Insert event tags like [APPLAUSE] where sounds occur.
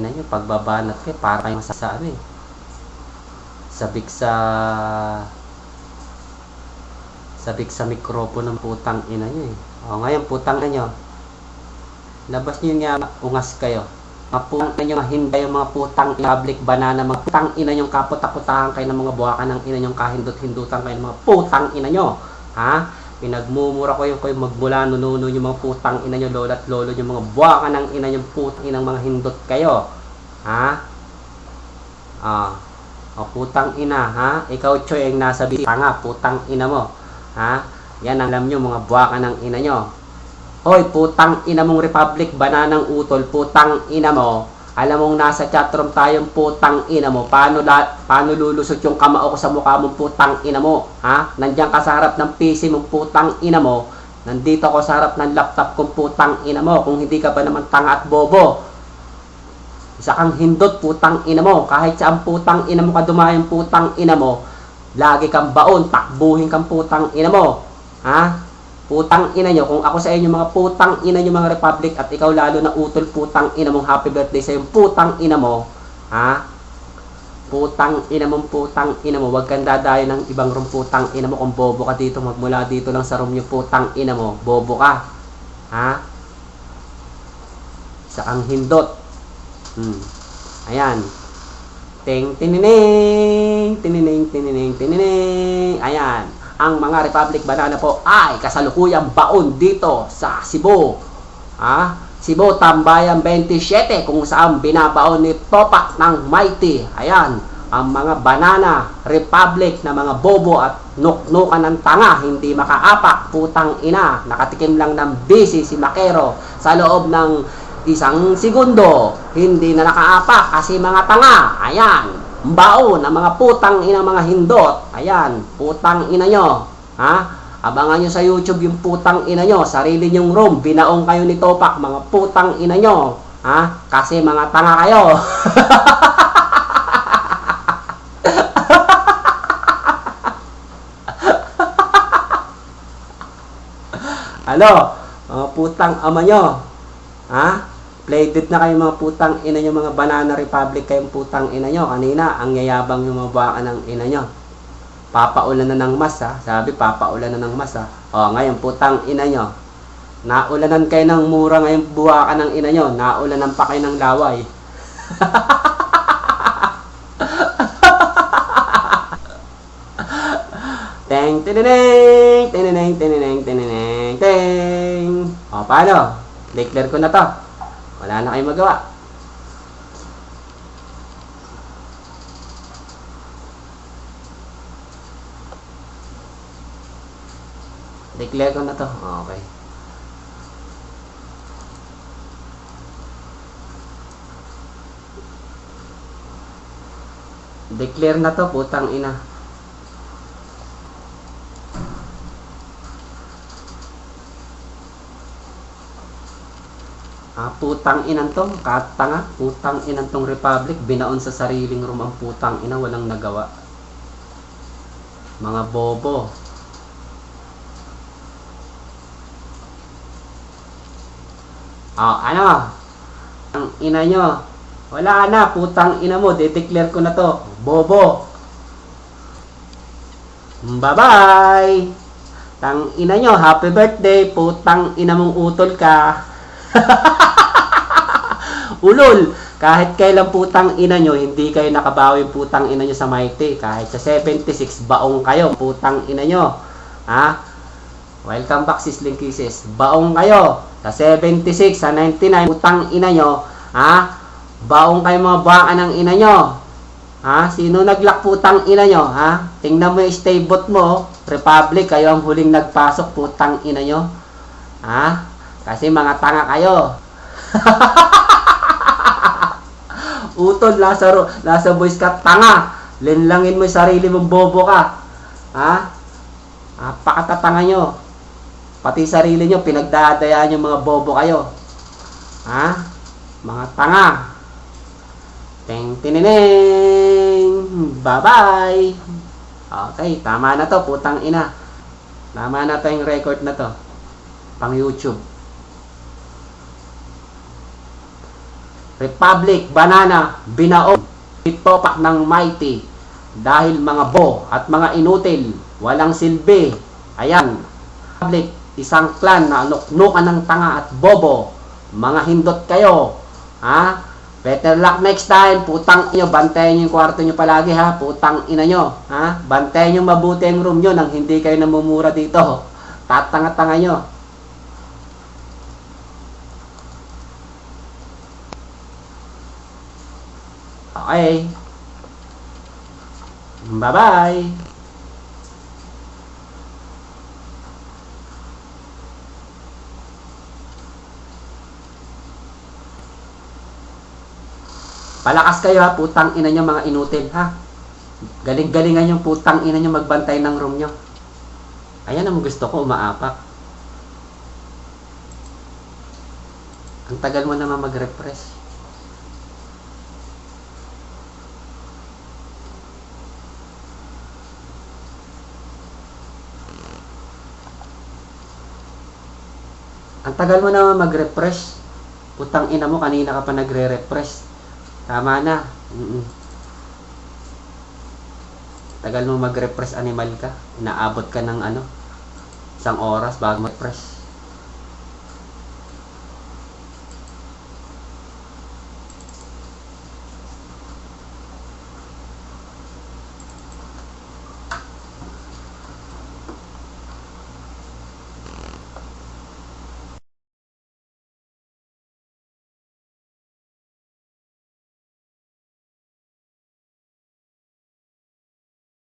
ina nyo, pagbabanat kayo, para kayong sa ano eh. Sabik sa... Sabik sa mikropono ng putang ina nyo eh. O, ngayon, putang nyo. Labas nyo nga, ungas kayo. Mga putang ina nyo, mahinda yung mga putang public banana, mga putang ina nyo, kaput-kaputahan kayo ng mga buwakan ng ina nyo, kahindot-hindutan kayo ng mga putang ina nyo. Ha? Pinagmumura ko yung kayo magmula nununo yung mga putang ina nyo, lola at lolo yung mga buwakan ng ina nyo, putang inang mga hindot kayo. Ha? Ah. O putang ina, ha? Ikaw, Choy, ang nasa bitanga, putang ina mo. Ha? Yan ang alam nyo, mga buwakan ng ina nyo. Hoy, putang ina mong Republic, bananang utol, putang ina mo. Alam mong nasa chatroom tayong putang ina mo. Paano, la, paano lulusot yung kamao ko sa mukha mong putang ina mo? Ha? Nandiyan ka sa harap ng PC mong putang ina mo. Nandito ako sa harap ng laptop kong putang ina mo. Kung hindi ka ba naman tanga at bobo. Isa kang hindot, putang ina mo. Kahit saan putang ina mo ka dumayang putang ina mo, lagi kang baon, takbuhin kang putang ina mo. Ha? Putang ina nyo, kung ako sa inyo mga putang ina nyo mga republic at ikaw lalo na utol putang ina mong happy birthday sa yung putang ina mo, ha? Putang ina mong putang ina mo, wag kang dadayo ng ibang room putang ina mo kung bobo ka dito, magmula dito lang sa room yung putang ina mo, bobo ka. Ha? Isa kang hindot. Hmm. Ayan. Ting tinining, tinining, tinining, tinining. Ayan. Ang mga Republic Banana po ay kasalukuyang baon dito sa Cebu. Ha? Cebu Tambayan 27 kung saan binabaon ni Topak ng Mighty. Ayan. Ang mga Banana Republic na mga bobo at nuknukan ng tanga, hindi makaapak, putang ina. Nakatikim lang ng busy si Makero sa loob ng isang segundo. Hindi na nakaapak kasi mga tanga. Ayan baon ng mga putang ina mga hindot. Ayan, putang ina nyo. Ha? Abangan nyo sa YouTube yung putang ina nyo. Sarili nyong room. Binaong kayo ni Topak. Mga putang ina nyo. Ha? Kasi mga tanga kayo. [LAUGHS] Ano? Mga putang ama nyo. Ha? Playdate na kayo mga putang ina nyo, mga Banana Republic kayong putang ina nyo. Kanina, ang yayabang yung mga baka ng ina nyo. Papaulan na ng mas ha. Sabi, papaulan na ng mas ha. O, ngayon, putang ina nyo. Naulanan kayo ng mura ngayong buwakan ng ina nyo. Naulanan pa kayo ng laway. [LAUGHS] Teng, tineneng, tineneng, tineneng, tineneng, teng. O, paano? Declare ko na to. Wala na kayong magawa. Declare ko na to. Okay. Declare na to, putang ina. Ah, putang inan to, katanga, putang inan tong republic, binaon sa sariling room ang putang ina, walang nagawa. Mga bobo. Ah, ano? Ang ina nyo. Wala na, putang ina mo, de-declare ko na to. Bobo. Bye-bye! Tang ina nyo, happy birthday, putang ina mong utol ka. [LAUGHS] Ulol, kahit kailan putang ina nyo, hindi kayo nakabawi putang ina nyo sa Mighty. Kahit sa 76, baong kayo, putang ina nyo. Ha? Welcome back, Sisling Kisses. Baong kayo. Sa 76, sa 99, putang ina nyo. Ha? Baong kayo mga baka ng ina nyo. Ha? Sino naglock putang ina nyo? Ha? Tingnan mo yung stay bot mo. Republic, kayo ang huling nagpasok putang ina nyo. Ha? Kasi mga tanga kayo. [LAUGHS] Utol, Lazaro, Lasa Boys ka, tanga. Linlangin mo yung sarili mong bobo ka. Ha? Napakatatanga nyo. Pati sarili nyo, pinagdadayaan yung mga bobo kayo. Ha? Mga tanga. Teng tinineng. Bye-bye. Okay, tama na to, putang ina. Tama na to yung record na to. Pang YouTube. Republic, Banana, Binaog, Itopak ng Mighty. Dahil mga bo at mga inutil, walang silbi. Ayan, Republic, isang clan na nuknukan ng tanga at bobo. Mga hindot kayo. Ha? Better luck next time. Putang inyo, bantayan yung kwarto nyo palagi ha. Putang ina nyo. Ha? Bantayan nyo mabuti ang room nyo nang hindi kayo namumura dito. [LAUGHS] Tatanga-tanga nyo. Okay. Bye-bye. Palakas kayo ha, putang ina nyo mga inutil ha. Galing-galingan yung putang ina nyo magbantay ng room nyo. Ayan ang gusto ko, umaapak. Ang tagal mo naman mag-refresh. Ang tagal mo naman mag-refresh. Putang ina mo, kanina ka pa nagre-refresh. Tama na. Mm-mm. Tagal mo mag-refresh animal ka. Inaabot ka ng ano, isang oras bago mag-refresh.